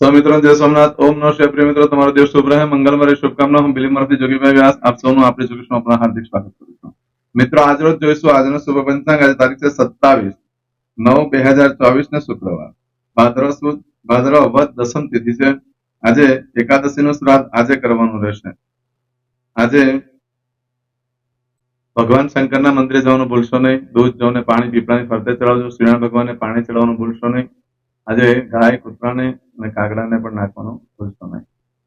સૌ મિત્રો, જય નમઃ શિવાય. પ્રિય મિત્રો, તમારો દિવસ શુભ હાર્દિક મિત્રો, આજ રોજ આજનો શુભ આજે તારીખ છે સત્તાવીસ ને શુક્રવાર. ભાદરવ સુદ વધ દસમ તિથિ છે. આજે એકાદશીનું શ્રાદ્ધ આજે કરવાનું રહેશે. આજે ભગવાન શંકરના મંદિરે જવાનું ભૂલશો નહીં. દૂધ, જવને પાણી, પીપળાની ફરતે ચડાવજો. શ્રીનાથ ભગવાનને પાણી ચડાવવાનું ભૂલશો નહીં. આજે ગાય કૂતરાને અને કાગડાને પણ નાખવાનું ભૂલશો સમય.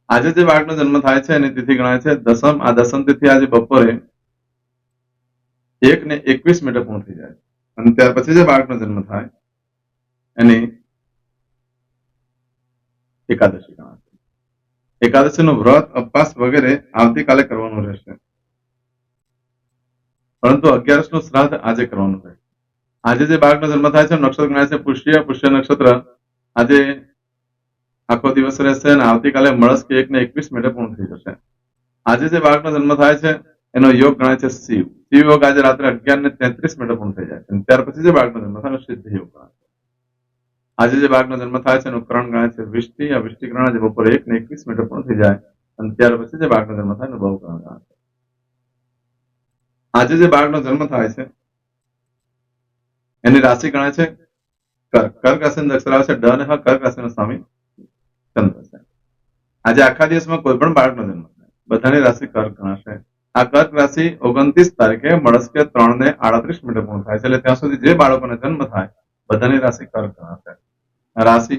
આજે જે બાળકનો જન્મ થાય છે એની તિથિ ગણાય છે દસમ. આ દસમ તિથિ આજે બપોરે એક ને એકવીસ મિનિટે પૂર્ણ થઈ જાય અને ત્યાર પછી જે બાળકનો જન્મ થાય, એની એકાદશી ગણાય છે. એકાદશીનું વ્રત અપવાસ વગેરે આવતીકાલે કરવાનું રહેશે. પરંતુ અગિયારસનું શ્રાદ્ધ આજે કરવાનું રહેશે. આજે જે બાળકનો જન્મ થાય છે, નક્ષત્ર ગણાય છે પુષ્ય પુષ્ય નક્ષત્ર. આજે આખો દિવસ રહેશે અને આવતીકાલે મળસ કે એક ને એકવીસ મિનિટે પૂર્ણ થઈ જશે. આજે જે બાળકનો જન્મ થાય છે, એનો યોગ ગણાય છે શિવ. શિવ યોગ આજે રાત્રે અગિયાર ને તેત્રીસ મિનિટે પૂર્ણ થઈ જાય છે. ત્યાર પછી જે બાળકનો જન્મ થાય સિદ્ધ યોગ ગણાય છે. આજે જે બાળકનો જન્મ થાય છે, એનું કરણ ગણાય છે વિષ્ટિ. આ વિષ્ટિ કરણ આજે બપોરે એક ને એકવીસ મિનિટે પૂર્ણ થઈ જાય. અને ત્યાર પછી જે બાળકનો જન્મ થાય, એનું બહુ કરણ ગણાય છે. આજે જે બાળકનો જન્મ થાય છે એની રાશિ ગણાય છે કર્ક કર્ક રાશિનો અક્ષર છે, ડ અને કર્ક રાશિનો સ્વામી ચંદ્ર છે. આજે આખા દિવસમાં કોઈ પણ બાળકનો જન્મ થાય. બધાની રાશિ કર્ક ગણાશે. આ કર્ક રાશિ ઓગણત્રીસ તારીખે મળસ્કે ત્રણ ને આડત્રીસ મિનિટે પૂર્ણ થાય છે. એટલે ત્યાં સુધી જે બાળકોને જન્મ થાય, બધાની રાશિ કર્ક ગણાશે. રાશિ,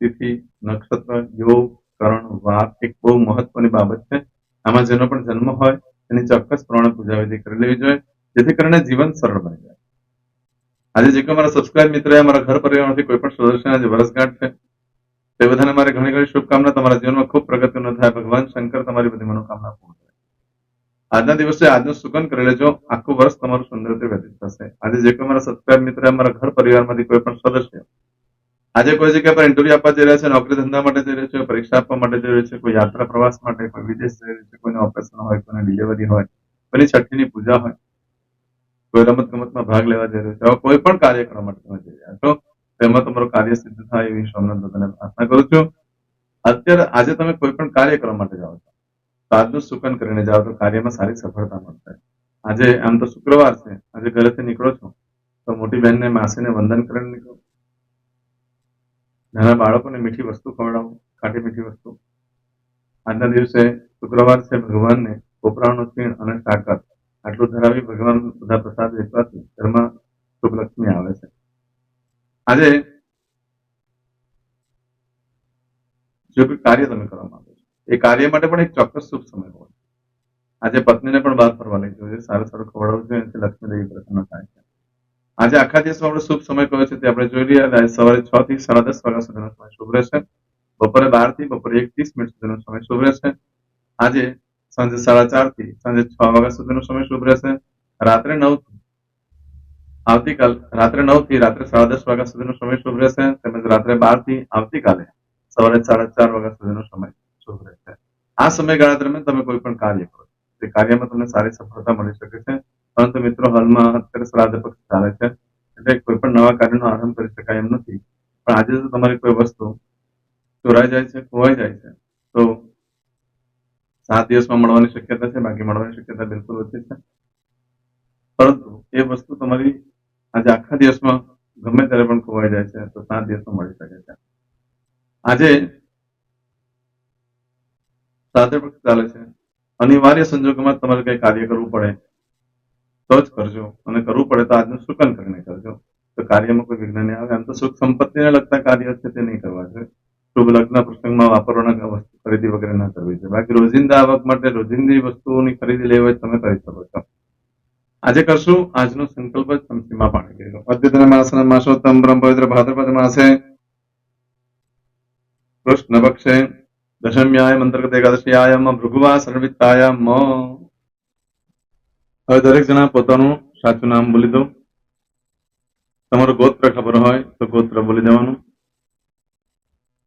તિથિ, નક્ષત્ર, યોગ, કરણ વાર એક બહુ મહત્વની બાબત છે. આમાં જેનો પણ જન્મ હોય, એની ચોક્કસ પ્રમાણે પૂજા વિધિ કરી લેવી જોઈએ. જેથી કરીને જીવન સરળ બની જાય. આજે જે કોઈ સબસ્ક્રાઇબ મિત્ર મારા ઘર પરિવારમાંથી કોઈ પણ સદસ્ય આજે વરસગાંઠ છે, તે બધાને મારે ઘણી ઘણી શુભકામના. તમારા જીવનમાં ખૂબ પ્રગતિ ન થાય. ભગવાન શંકર તમારી બધી મનોકામના પૂર્ણ થાય આજના દિવસે આજનું સુગંધ કરી લેજો. આખું વર્ષ તમારું સુંદર રીતે વ્યતીત થશે. આજે જે કોઈ મારા સબસ્ક્રાઇબ મિત્ર મારા ઘર પરિવારમાંથી કોઈ પણ સદસ્ય આજે કોઈ જગ્યા પર ઇન્ટરવ્યુ આપવા જઈ રહ્યા છે, નોકરી ધંધા માટે જઈ રહ્યો છે, પરીક્ષા આપવા માટે જઈ રહ્યો છે, કોઈ યાત્રા પ્રવાસ માટે, કોઈ વિદેશ જઈ રહ્યો છે, કોઈને ઓપરેશન હોય, કોઈને ડિલિવરી હોય, કોઈની છઠ્ઠીની પૂજા હોય કોઈ રમત ગમતમાં ભાગ લેવા જઈ રહ્યો છે. આવા કોઈ પણ કાર્યક્રમ માટે તમે જઈ રહ્યા છો તેમાં તમારું કાર્ય સિદ્ધ થાય એવી સોમનાથ દાદાને પ્રાર્થના કરું છું. અત્યારે આજે તમે કોઈ પણ કાર્યક્રમ માટે જાઓ છો તો સુકન કરીને જાઓ તો કાર્યમાં સારી સફળતા મળશે. આજે આમ તો શુક્રવાર છે, આજે ઘરેથી નીકળો છો, તો મોટી બહેનને, માસીને વંદન કરીને નીકળો. નાના બાળકોને મીઠી વસ્તુ ખવડાવો, ખાટી મીઠી વસ્તુ. આજના દિવસે શુક્રવાર છે ભગવાનને કોપરાનું છીણ અને સાકર આટલું ધરાવી ભગવાન બધા પ્રસાદ વેચવાથી ઘરમાં શુભ લક્ષ્મી આવે છે. આજે જો કોઈ કાર્ય તમે કરવા માંગો છો, એ કાર્ય માટે પણ એક ચોક્કસ શુભ સમય હોય આજે પત્નીને પણ બહાર ફરવા લઈ જોઈએ સારું સારું ખવડાવવું જોઈએ એનાથી લક્ષ્મી દેવી પ્રસન્ન થાય છે. આજે આખા દિવસમાં આપણે શુભ સમય કયો છે તે આપણે જોઈ લઈએ આજે સવારે છ થી સાડા દસ વાગ્યા સુધીનો સમય શુભ રહેશે. બપોરે બારથી બપોરે એક ત્રીસ મિનિટ સુધીનો સમય શુભ રહેશે. આજે સાંજે સાડા ચારથી સાંજે છ વાગ્યા સુધીનો સમય શુભ રહેશે. રાત્રે નવ આવતીકાલ, રાત્રે નવથી રાત્રે સાડા દસ વાગ્યા સુધીનો સમય શુભ રહેશે. તેમજ રાત્રે બારથી આવતીકાલે સવારે સાડા ચાર વાગ્યા સુધીનો સમય શુભ રહેશે. આ સમયગાળા દરમિયાન તમે કોઈ પણ કાર્ય કરો. તે કાર્યમાં તમને સારી સફળતા મળી શકે છે. પરંતુ મિત્રો, હાલમાં અત્યારે શ્રાદ્ધ પક્ષ ચાલે છે. એટલે કોઈ પણ નવા કાર્યનો આરંભ કરી શકાય એમ નથી. પણ આજે જો તમારી કોઈ વસ્તુ ચોરાઈ જાય છે, ખોવાઈ જાય છે, તો સાત દિવસમાં મળવાની શક્યતા છે, બાકી મળવાની શક્યતા બિલકુલ ઓછી છે. પરંતુ એ વસ્તુ તમારી આજે આખા દિવસમાં ગમે ત્યારે પણ ખોવાઈ જાય છે, તો સાત દિવસમાં મળી શકે છે. આજે સાથે પણ ચાલે છે. અનિવાર્ય સંજોગોમાં તમારે કઈ કાર્ય કરવું પડે, તો જ કરજો. અને કરવું પડે તો આજનું સુકન કરીને કરજો. તો કાર્યમાં કોઈ વિઘ્ન નહીં આવે. આમ તો સુખ સંપત્તિને લગતા કાર્ય છે, તે નહીં કરવા જોઈએ. શુભ લગ્ન પ્રસંગમાં વાપરવાના વસ્તુ ખરીદી વગેરે ના કરવી છે બાકી રોજિંદા આવક માટે રોજિંદી વસ્તુઓની ખરીદી લેવી હોય તમે કરી શકો છો. આજે કરશું આજનો સંકલ્પ જ સમસીમાં પાણી ગયેલો અદ્યતન માસન માસોત્તમ બ્રહ્મ પવિત્ર ભાદ્રપદ માસે કૃષ્ણ પક્ષે દશમ્યાય અંતર્ગત એકાદશીયાયમ ભૃગુવા સર્વિતાયામ હવે દરેક જણા પોતાનું સાચું નામ બોલી દો. તમારું ગોત્ર ખબર હોય તો ગોત્ર બોલી દેવાનું.